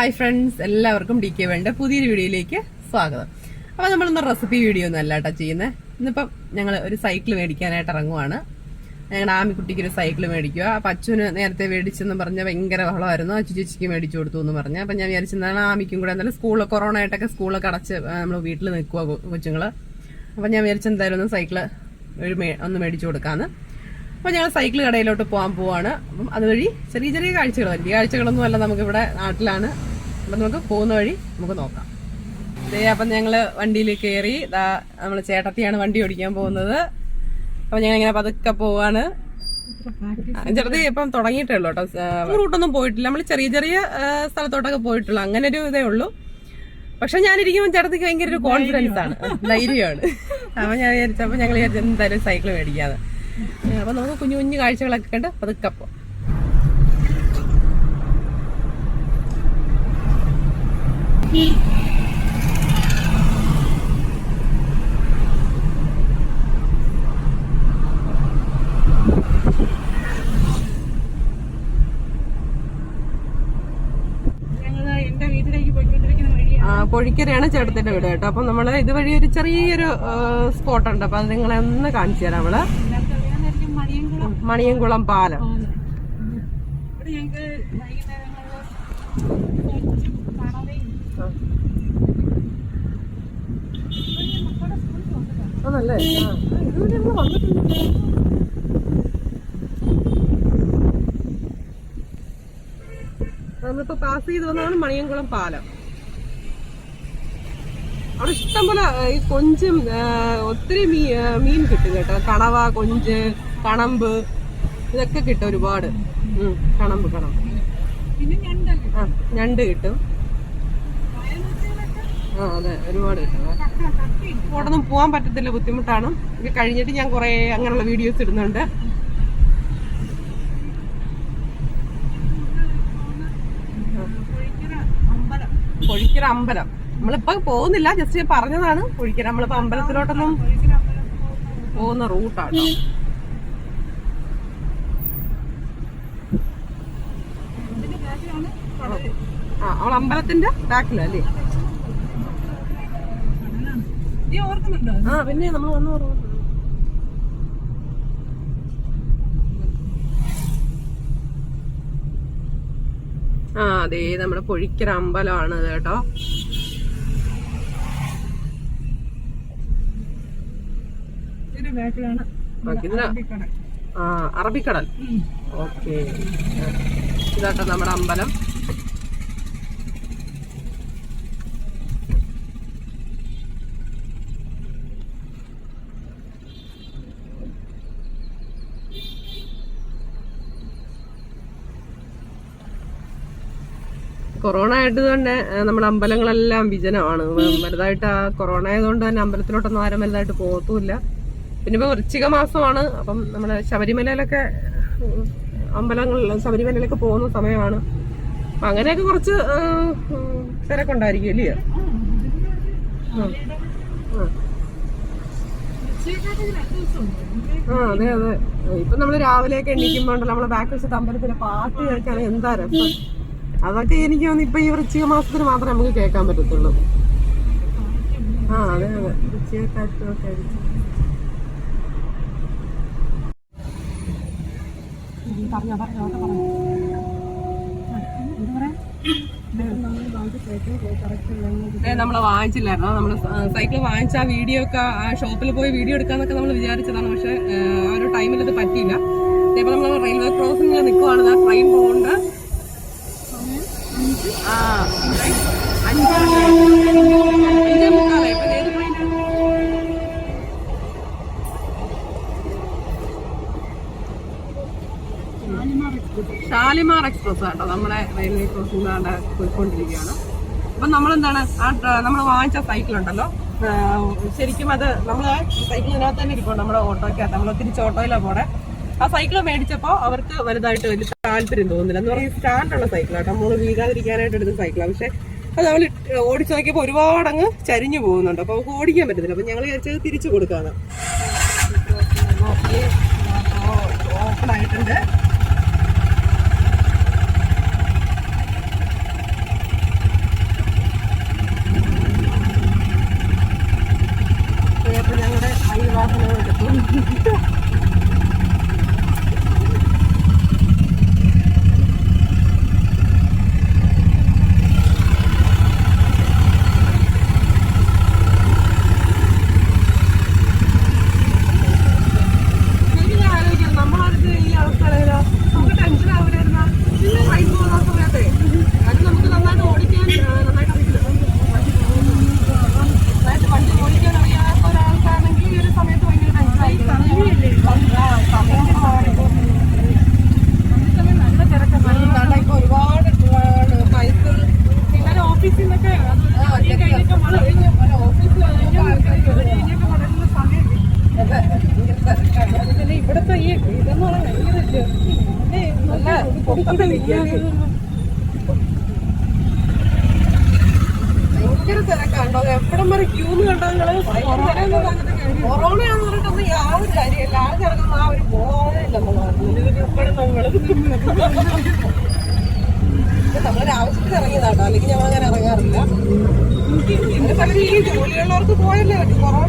Hi friends എല്ലാവർക്കും D K വേണ്ട പുതിയൊരു വീഡിയോയിലേക്ക് സ്വാഗതം. അപ്പൊ നമ്മളിന്ന് റെസിപ്പി വീഡിയോ ഒന്നും അല്ല കേട്ടോ ചെയ്യുന്നത് ഇന്നിപ്പം ഞങ്ങൾ ഒരു സൈക്കിൾ മേടിക്കാനായിട്ട് ഇറങ്ങുവാണ്. ഞങ്ങളുടെ ആമിക്കുട്ടിക്ക് ഒരു സൈക്കിൾ മേടിക്കുക അപ്പൊ അച്ഛന് നേരത്തെ മേടിച്ചെന്ന് പറഞ്ഞാൽ ഭയങ്കര ബഹളമായിരുന്നു. അച്ഛൻ ചേച്ചിക്ക് മേടിച്ചു കൊടുത്തു എന്ന് പറഞ്ഞു. അപ്പൊ ഞാൻ വിചാരിച്ചെന്താണ് ആമിക്കും കൂടെ എന്നാലും സ്കൂളിൽ കൊറോണ ആയിട്ടൊക്കെ സ്കൂളൊക്കെ അടച്ച് നമ്മൾ വീട്ടിൽ നിൽക്കുക കൊച്ചുങ്ങൾ. അപ്പൊ ഞാൻ വിചാരിച്ചെന്തായാലും ഒന്ന് സൈക്കിൾ ഒരു ഒന്ന് മേടിച്ചു കൊടുക്കാന്ന്. അപ്പോൾ ഞങ്ങൾ സൈക്കിൾ കടയിലോട്ട് പോകാൻ പോവാണ്. അപ്പം അതുവഴി ചെറിയ ചെറിയ കാഴ്ചകൾ വലിയ കാഴ്ചകളൊന്നും അല്ല നമുക്ക് ഇവിടെ നാട്ടിലാണ്. അപ്പം നമുക്ക് പോകുന്ന വഴി നമുക്ക് നോക്കാം. ദേ അപ്പം ഞങ്ങൾ വണ്ടിയിൽ കയറി ദാ നമ്മൾ ചേട്ടത്തിയാണ് വണ്ടി ഓടിക്കാൻ പോകുന്നത്. അപ്പം ഞങ്ങൾ ഇങ്ങനെ പതുക്കെ പോവാണ്. ചെറുത് ഇപ്പം തുടങ്ങിയിട്ടേ ഉള്ളൂ കേട്ടോ. റൂട്ടൊന്നും പോയിട്ടില്ല. നമ്മൾ ചെറിയ ചെറിയ സ്ഥലത്തോട്ടൊക്കെ പോയിട്ടുള്ളൂ. അങ്ങനെ ഒരു ഇതേ ഉള്ളൂ. പക്ഷെ ഞാനിരിക്കുമ്പോൾ ചേട്ടത്തിക്ക് ഭയങ്കര ഒരു കോൺഫിഡൻസ് ആണ്. ധൈര്യമാണ്. അപ്പൊ ഞാൻ വിചാരിച്ചപ്പോ ഞങ്ങൾ എന്തായാലും സൈക്കിൾ മേടിക്കാതെ അപ്പൊ നമുക്ക് കുഞ്ഞു കുഞ്ഞു കാഴ്ചകളൊക്കെ കണ്ട് പതുക്കെ കൊഴിക്കരയാണ് ചേട്ടത്തിന്റെ വീട് കേട്ടോ. അപ്പൊ നമ്മൾ ഇതുവഴി ഒരു ചെറിയൊരു സ്പോട്ട് ഉണ്ട്. അപ്പൊ അത് നിങ്ങളെ ഒന്ന് കാണിച്ചു തരാം. നമ്മൾ സ്കൂളിൽ പാലം. ആണല്ലേ? ഇതുവരെ നമ്മളിപ്പോ പാസ് ചെയ്ത് വന്നതാണ് മണിയൻകുളം പാലം. അവിടെ ഇഷ്ടംപോലെ ഈ കൊഞ്ചും ഒത്തിരി മീൻ കിട്ടും കേട്ടോ. കണവ കൊഞ്ച് കണമ്പ് ഇതൊക്കെ കിട്ടും ഒരുപാട്. കണമ്പ് കണമ്പ്. ആ ഞണ്ട് കിട്ടും. ആ അതെ ഒരുപാട് കിട്ടും. ഇങ്ങോട്ടൊന്നും പോകാൻ പറ്റത്തില്ല ബുദ്ധിമുട്ടാണ്. ഇത് കഴിഞ്ഞിട്ട് ഞാൻ കുറെ അങ്ങനെയുള്ള വീഡിയോസ് ഇടുന്നുണ്ട്. പൊഴിക്കര അമ്പലം. നമ്മളിപ്പോ പോകുന്നില്ല ജസ്റ്റ് പറഞ്ഞതാണ്. പൊഴിക്കര നമ്മളിപ്പോ അമ്പലത്തിലോട്ടൊന്നും പോകുന്ന റൂട്ടാണ് ആ അവൾ അമ്പലത്തിന്റെ ബാക്കിലല്ലേ അല്ലേ? നീ ഓർക്കുന്നുണ്ടോ? ആ പിന്നെ നമ്മൾ വന്നു ആ അതെ നമ്മുടെ പൊഴിക്കര അമ്പലമാണ് കേട്ടോ. ആ അറബിക്കടൽ. ഓക്കെ. ഇതാട്ടോ നമ്മുടെ അമ്പലം. കൊറോണ ആയിട്ട് തന്നെ നമ്മുടെ അമ്പലങ്ങളെല്ലാം വിജനമാണ്. വലുതായിട്ട് ആ കൊറോണ ആയതുകൊണ്ട് തന്നെ അമ്പലത്തിലോട്ടൊന്നും ആരും വലുതായിട്ട് പോകത്തുമില്ല പിന്നെ ഇപ്പൊ വൃശ്ചിക മാസമാണ്. അപ്പം നമ്മുടെ ശബരിമലയിലൊക്കെ അമ്പലങ്ങളിൽ ശബരിമലയിലൊക്കെ പോകുന്ന സമയമാണ്. അങ്ങനെയൊക്കെ കുറച്ച് തിരക്കുണ്ടായിരിക്കും അല്ലേ ആ. അതെ അതെ. ഇപ്പൊ നമ്മൾ രാവിലെയൊക്കെ എണീക്കുമ്പോ നമ്മളെ നമ്മൾ ബാക്ക് വെച്ചിട്ട് അമ്പലത്തിലെ പാട്ട് കേൾക്കാൻ എന്താ രസം? അതൊക്കെ എനിക്ക് തോന്നുന്നു ഇപ്പൊ ഈ വൃശ്ചിക മാസത്തിന് മാത്രമേ നമുക്ക് കേൾക്കാൻ പറ്റത്തുള്ളൂ. ആ അതെ അതെ. വൃശ്ചിക കാറ്റും ഒക്കെ ആയിരിക്കും. പറഞ്ഞോ നമ്മൾ വാങ്ങിച്ചില്ലായിരുന്നോ? നമ്മൾ സൈക്കിൾ വാങ്ങിച്ച ആ വീഡിയോ ഒക്കെ ആ ഷോപ്പിൽ പോയി വീഡിയോ എടുക്കാന്നൊക്കെ നമ്മൾ വിചാരിച്ചതാണ്. പക്ഷെ ആ ഒരു ടൈമിൽ അത് പറ്റിയില്ല. ഇപ്പൊ നമ്മൾ റെയിൽവേ ക്രോസിംഗിൽ നിൽക്കുവാണ് ആ ട്രെയിൻ പോകുന്നുണ്ട് ഷാലിമാർ എക്സ്പ്രസ് ആട്ടോ നമ്മളെ റെയിൽവേ ക്രോസിംഗ് ആണ്ട് പോയിക്കൊണ്ടിരിക്കുകയാണ്. അപ്പൊ നമ്മളെന്താണ്? ആ നമ്മൾ വാങ്ങിച്ച സൈക്കിൾ ഉണ്ടല്ലോ ശരിക്കും അത് നമ്മൾ സൈക്കിളിനകത്ത് തന്നെ ഇരിക്കും നമ്മുടെ ഓട്ടോയ്ക്കകത്ത്. നമ്മൾ തിരിച്ച് ഓട്ടോയിലാണ് പോണേ. ആ സൈക്കിൾ മേടിച്ചപ്പോൾ അവർക്ക് വലുതായിട്ട് വലിയ താല്പര്യം തോന്നുന്നില്ല എന്ന് പറഞ്ഞാൽ സ്റ്റാൻഡുള്ള സൈക്കിളാട്ടോ നമ്മൾ വീഴാതിരിക്കാനായിട്ട് എടുത്ത സൈക്കിളാണ് പക്ഷെ അത് അവൾ ഓടിച്ചു നോക്കിയപ്പോൾ ഒരുപാട് അങ്ങ് ചരിഞ്ഞു പോകുന്നുണ്ട്. അപ്പോൾ അവൾക്ക് ഓടിക്കാൻ പറ്റുന്നില്ല അപ്പോൾ ഞങ്ങൾ വിചാരിച്ചത് തിരിച്ചു കൊടുക്കാന്ന്. ഓപ്പൺ ഞങ്ങളുടെ അയൽവാസനോട് എടുത്തു. ഇവിടുത്തെ ഈ ഭയങ്കര തിരക്കാണ്ടോ എവിടം വരെ ക്യൂന്ന് കണ്ടോ നിങ്ങൾ കൊറോണയാന്ന് പറഞ്ഞിട്ടൊന്നും യാതൊരു കാര്യമില്ല. ആരും ഇറങ്ങുന്ന ആ ഒരു പോകാനില്ലെന്നുള്ളതാണ് നമ്മളൊരു ആവശ്യത്തിന് ഇറങ്ങിയതാട്ടോ. അല്ലെങ്കിൽ ഞങ്ങൾ അങ്ങനെ ഇറങ്ങാറില്ല. ഈ ജോലിയുള്ളവർക്ക് പോയല്ലേ പറ്റും. കൊറോണ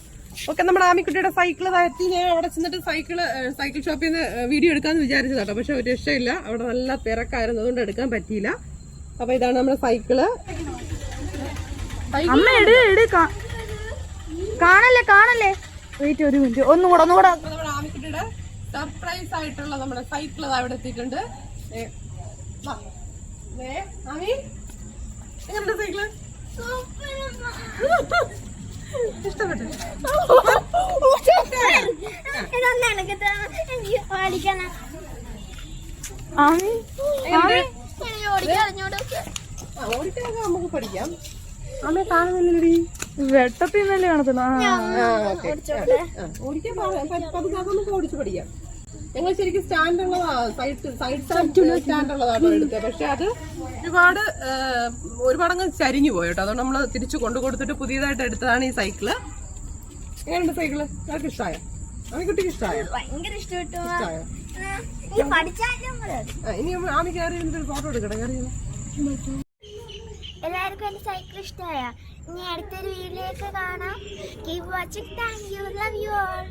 ഓക്കെ നമ്മുടെ ആമിക്കുട്ടിയുടെ സൈക്കിൾ താഴ്ത്തി ഞാൻ അവിടെ ചെന്നിട്ട് സൈക്കിൾ സൈക്കിൾ ഷോപ്പിൽ നിന്ന് വീഡിയോ എടുക്കാന്ന് വിചാരിച്ചു കേട്ടോ പക്ഷെ ഒരു രക്ഷയില്ല. അവിടെ നല്ല തിരക്കായിരുന്നു. അതുകൊണ്ട് എടുക്കാൻ പറ്റിയില്ല. അപ്പൊ ഇതാണ് നമ്മുടെ സൈക്കിൾ. അമ്മ എട് എട് കാ- കാണല്ലേ കാണല്ലേ? വെയിറ്റ് ഒരു മിനിറ്റ് ഒന്നും കൂടെ ഒന്നും കൂടെ. അപ്പൊ നമ്മുടെ ആമിക്കുട്ടിയുടെ സർപ്രൈസ് ആയിട്ടുള്ള നമ്മുടെ സൈക്കിൾ അവിടെ എത്തിയിട്ടുണ്ട്. ആമി സൈക്കിൾ. ഇഷ്ടപ്പെട്ടു. നമുക്ക് പഠിക്കാം. കാണുന്നില്ലടി വെട്ടത്തിൽ നിന്നല്ലേ കാണത്തില്ല. ഓടിക്കാൻ അതൊന്നും ഓടിച്ച് പഠിക്കാം. ഞങ്ങൾ ശരിക്കും സ്റ്റാൻഡ് ഉള്ളതാ സൈഡ് സൈഡ് സ്റ്റാൻഡ് ഉള്ളതാട്ടോ എടുത്തത് പക്ഷെ അത് ഒരുപാട് ഒരുപാട് അങ്ങ് ചരിഞ്ഞു പോയി കേട്ടോ. അതുകൊണ്ട് നമ്മൾ തിരിച്ചു കൊണ്ടു കൊടുത്തിട്ട് പുതിയതായിട്ട് എടുത്തതാണ് ഈ സൈക്കിൾ. എങ്ങനെയുണ്ട് സൈക്കിൾ? ഞങ്ങൾക്ക് ഇഷ്ടമായ ആമിക്കുട്ടിക്ക് ഇഷ്ടമായ ഭയങ്കര ഇഷ്ടപ്പെട്ടു ഇഷ്ടമായോ ഇനി ആമി കയറി ഒരു ഫോട്ടോ എടുക്കട്ടെ കയറി എല്ലാവർക്കും എന്റെ സൈക്കിൾ ഇഷ്ടമായ ഇനി അടുത്തൊരു വീഡിയോയിലേക്ക് കാണാം. Keep watching thank you love you all